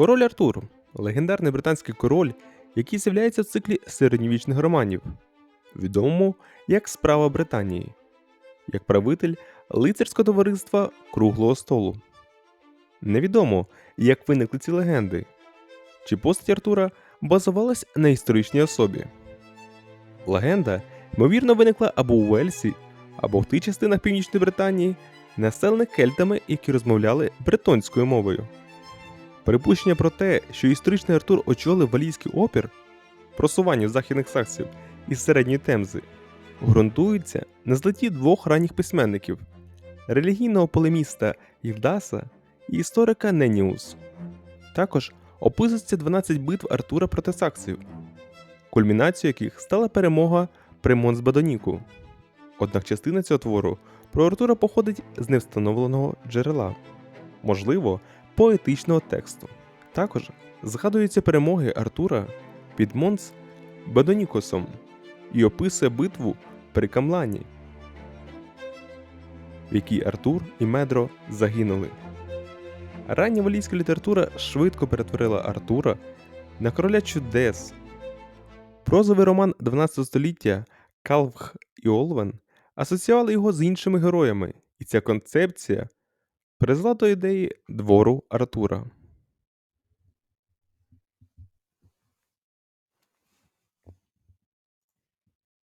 Король Артур легендарний британський король, який з'являється в циклі середньовічних романів, відомому як Справа Британії, як правитель лицарського товариства Круглого столу. Невідомо, як виникли ці легенди, чи постать Артура базувалась на історичній особі. Легенда, ймовірно, виникла або у Вельсі, або в тих частинах Північної Британії, населених кельтами, які розмовляли бретонською мовою. Припущення про те, що історичний Артур очолив валійський опір, просування західних саксів із середньої темзи, ґрунтуються на злеті двох ранніх письменників релігійного полеміста Євдаса і історика Неніус. Також описується 12 битв Артура проти саксів, кульмінацією яких стала перемога при Монсбадоніку. Однак частина цього твору про Артура походить з невстановленого джерела, можливо, поетичного тексту. Також згадуються перемоги Артура під Монс Бадонікосом і описує битву при Камлані, в якій Артур і Медро загинули. Рання валійська література швидко перетворила Артура на короля чудес. Прозовий роман 12 століття Калвх і Олвен асоціювали його з іншими героями, і ця концепція призвела до ідеї двору Артура.